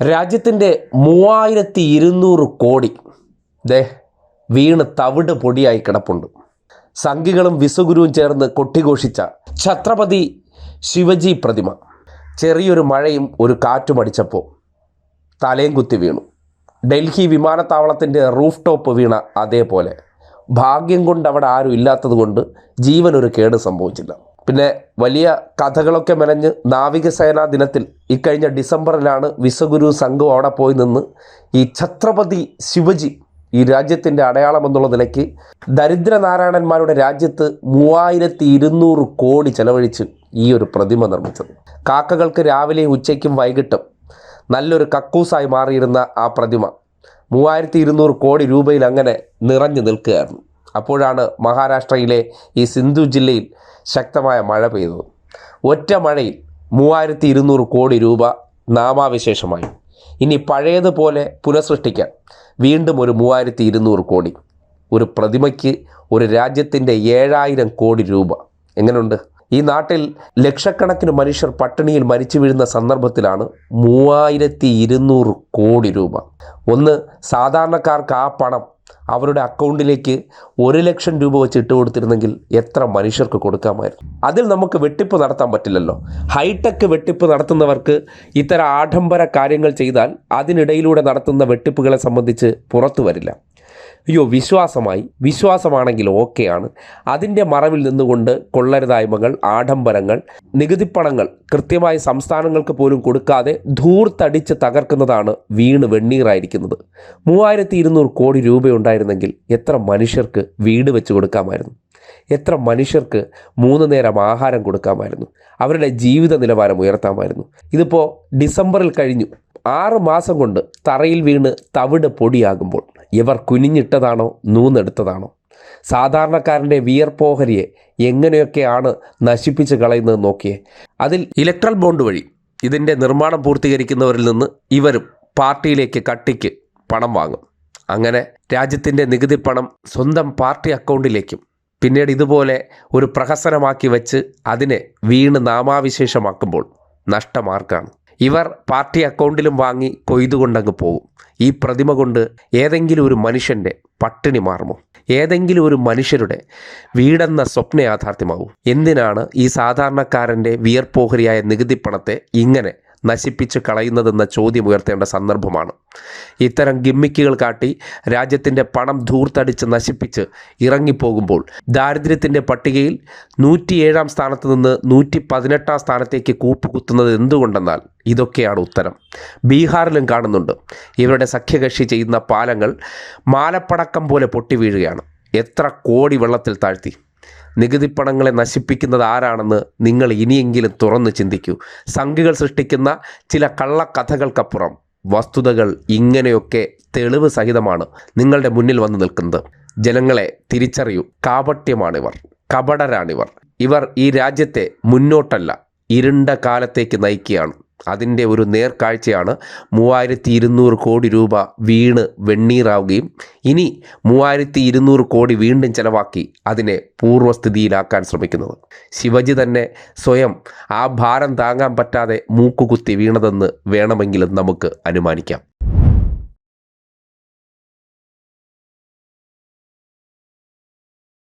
രാജ്യത്തിന്റെ മൂവായിരത്തി ഇരുന്നൂറ് കോടി ദേ വീണ് തവിട് പൊടിയായി കിടപ്പുണ്ട്. സംഘികളും വിസുഗുരുവും ചേർന്ന് കൊട്ടിഘോഷിച്ച ഛത്രപതി ശിവജി പ്രതിമ. ചെറിയൊരു മഴയും ഒരു കാറ്റും അടിച്ചപ്പോൾ തലയും കുത്തി വീണു. ഡൽഹി വിമാനത്താവളത്തിന്റെ റൂഫ് ടോപ്പ് വീണ അതേപോലെ. ഭാഗ്യം കൊണ്ട് അവിടെ ആരും ഇല്ലാത്തത് കൊണ്ട് ജീവനൊരു കേട് സംഭവിച്ചില്ല. പിന്നെ വലിയ കഥകളൊക്കെ മെനഞ്ഞ് നാവികസേനാ ദിനത്തിൽ ഇക്കഴിഞ്ഞ ഡിസംബറിലാണ് വിശ്വഗുരു സംഘം അവിടെ പോയി നിന്ന് ഈ ഛത്രപതി ശിവജി ഈ രാജ്യത്തിന്റെ അടയാളം എന്നുള്ള നിലയ്ക്ക് ദരിദ്രനാരായണന്മാരുടെ രാജ്യത്ത് മൂവായിരത്തി ഇരുന്നൂറ് കോടി ചെലവഴിച്ച് ഈ ഒരു പ്രതിമ നിർമ്മിച്ചത്. കാക്കകൾക്ക് രാവിലെയും ഉച്ചയ്ക്കും വൈകിട്ടും നല്ലൊരു കക്കൂസായി മാറിയിരുന്ന ആ പ്രതിമ മൂവായിരത്തി ഇരുന്നൂറ് കോടി രൂപയിൽ അങ്ങനെ നിറഞ്ഞു നിൽക്കുകയായിരുന്നു. അപ്പോഴാണ് മഹാരാഷ്ട്രയിലെ ഈ സിന്ധു ജില്ലയിൽ ശക്തമായ മഴ പെയ്തത്. ഒറ്റ മഴയിൽ മൂവായിരത്തി ഇരുന്നൂറ് കോടി രൂപ നാമാവിശേഷമായി. ഇനി പഴയതുപോലെ പുനഃസൃഷ്ടിക്കാൻ വീണ്ടും ഒരു മൂവായിരത്തി ഇരുന്നൂറ് കോടി ഒരു പ്രതിമയ്ക്ക് ഒരു രാജ്യത്തിന്റെ ഏഴായിരം കോടി രൂപ. എങ്ങനെയുണ്ട്? ഈ നാട്ടിൽ ലക്ഷക്കണക്കിന് മനുഷ്യർ പട്ടിണിയിൽ മരിച്ചു വീഴുന്ന സന്ദർഭത്തിലാണ് മൂവായിരത്തി ഇരുന്നൂറ് കോടി രൂപ. ഒന്ന് സാധാരണക്കാർക്ക് ആ പണം അവരുടെ അക്കൗണ്ടിലേക്ക് ഒരു ലക്ഷം രൂപ വെച്ച് ഇട്ട് കൊടുത്തിരുന്നെങ്കിൽ എത്ര മനുഷ്യർക്ക് കൊടുക്കാമായിരുന്നു? അതിൽ നമുക്ക് വെട്ടിപ്പ് നടത്താൻ പറ്റില്ലല്ലോ. ഹൈടെക് വെട്ടിപ്പ് നടത്തുന്നവർക്ക് ഇത്തരം ആഡംബര കാര്യങ്ങൾ ചെയ്താൽ അതിനിടയിലൂടെ നടത്തുന്ന വെട്ടിപ്പുകളെ സംബന്ധിച്ച് പുറത്തു വരില്ല. അയ്യോ വിശ്വാസമായി. വിശ്വാസമാണെങ്കിൽ ഓക്കെയാണ്. അതിന്റെ മറവിൽ നിന്നുകൊണ്ട് കൊള്ളരുതായ്മകൾ ആഡംബരങ്ങൾ നികുതിപ്പണങ്ങൾ കൃത്യമായി സംസ്ഥാനങ്ങൾക്ക് പോലും കൊടുക്കാതെ ധൂർത്തടിച്ച് തകർക്കുന്നതാണ് വീണ് വെണ്ണീറായിരിക്കുന്നത്. മൂവായിരത്തി ഇരുന്നൂറ് കോടി രൂപയുണ്ടായിരുന്നെങ്കിൽ എത്ര മനുഷ്യർക്ക് വീട് വെച്ച് കൊടുക്കാമായിരുന്നു? എത്ര മനുഷ്യർക്ക് മൂന്ന് നേരം ആഹാരം കൊടുക്കാമായിരുന്നു? അവരുടെ ജീവിത നിലവാരം ഉയർത്താമായിരുന്നു. ഇതിപ്പോൾ ഡിസംബറിൽ കഴിഞ്ഞു. ആറ് മാസം കൊണ്ട് തറയിൽ വീണ് തവിട് പൊടിയാകുമ്പോൾ ഇവർ കുനിഞ്ഞിട്ടതാണോ? നൂന്നെടുത്തതാണോ? സാധാരണക്കാരന്റെ വിയർപ്പോഹരിയെ എങ്ങനെയൊക്കെയാണ് നശിപ്പിച്ച് കളയുന്നത് നോക്കിയേ. അതിൽ ഇലക്ട്രൽ ബോണ്ട് വഴി ഇതിന്റെ നിർമ്മാണം പൂർത്തീകരിക്കുന്നവരിൽ നിന്ന് ഇവരും പാർട്ടിയിലേക്ക് കട്ടിക്ക് പണം വാങ്ങും. അങ്ങനെ രാജ്യത്തിന്റെ നികുതി പണം സ്വന്തം പാർട്ടി അക്കൗണ്ടിലേക്കും പിന്നീട് ഇതുപോലെ ഒരു പ്രഹസനമാക്കി വെച്ച് അതിനെ വീണ് നാമാവിശേഷമാക്കുമ്പോൾ നഷ്ടമാർക്കാണ് ഇവർ പാർട്ടി അക്കൗണ്ടിലും വാങ്ങി കൊയ്തുകൊണ്ടങ്ങ് പോകും ഈ പ്രതിമ കൊണ്ട് ഏതെങ്കിലും ഒരു മനുഷ്യന്റെ പട്ടിണി മാറുമോ? ഏതെങ്കിലും ഒരു മനുഷ്യരുടെ വീടെന്ന സ്വപ്ന യാഥാർത്ഥ്യമാവും എന്തിനാണ് ഈ സാധാരണക്കാരന്റെ വിയർപ്പോഹരിയായ നികുതി പണത്തെ ഇങ്ങനെ നശിപ്പിച്ച് കളയുന്നതെന്ന ചോദ്യം ഉയർത്തേണ്ട സന്ദർഭമാണ്. ഇത്തരം ഗിമ്മിക്കുകൾ കാട്ടി രാജ്യത്തിന്റെ പണം ധൂർത്തടിച്ച് നശിപ്പിച്ച് ഇറങ്ങിപ്പോകുമ്പോൾ ദാരിദ്ര്യത്തിന്റെ പട്ടികയിൽ നൂറ്റിയേഴാം സ്ഥാനത്ത് നിന്ന് നൂറ്റി പതിനെട്ടാം സ്ഥാനത്തേക്ക് കൂപ്പുകുത്തുന്നത് എന്തുകൊണ്ടെന്നാൽ ഇതൊക്കെയാണ് ഉത്തരം. ബീഹാറിലും കാണുന്നുണ്ട്. ഇവരുടെ സഖ്യകക്ഷി ചെയ്യുന്ന പാലങ്ങൾ മാലപ്പടക്കം പോലെ പൊട്ടി വീഴുകയാണ്. എത്ര കോടി വെള്ളത്തിൽ താഴ്ത്തി. നികുതിപ്പണങ്ങളെ നശിപ്പിക്കുന്നത് ആരാണെന്ന് നിങ്ങൾ ഇനിയെങ്കിലും തുറന്ന് ചിന്തിക്കൂ. സംഖ്യകൾ സൃഷ്ടിക്കുന്ന ചില കള്ളക്കഥകൾക്കപ്പുറം വസ്തുതകൾ ഇങ്ങനെയൊക്കെ തെളിവ് സഹിതമാണ് നിങ്ങളുടെ മുന്നിൽ വന്ന് നിൽക്കുന്നത്. ജനങ്ങളെ തിരിച്ചറിയൂ. കാപട്യമാണിവർ കപടരാണിവർ. ഇവർ ഈ രാജ്യത്തെ മുന്നോട്ടല്ല ഇരുണ്ട കാലത്തേക്ക് നയിക്കുകയാണ്. അതിന്റെ ഒരു നേർക്കാഴ്ചയാണ് മൂവായിരത്തി ഇരുന്നൂറ് കോടി രൂപ വീണ് വെണ്ണീറാവുകയും ഇനി മൂവായിരത്തി ഇരുന്നൂറ് കോടി വീണ്ടും ചെലവാക്കി അതിനെ പൂർവസ്ഥിതിയിലാക്കാൻ ശ്രമിക്കുന്നത്. ശിവജി തന്നെ സ്വയം ആ ഭാരം താങ്ങാൻ പറ്റാതെ മൂക്കുകുത്തി വീണതെന്ന് വേണമെങ്കിലും നമുക്ക് അനുമാനിക്കാം.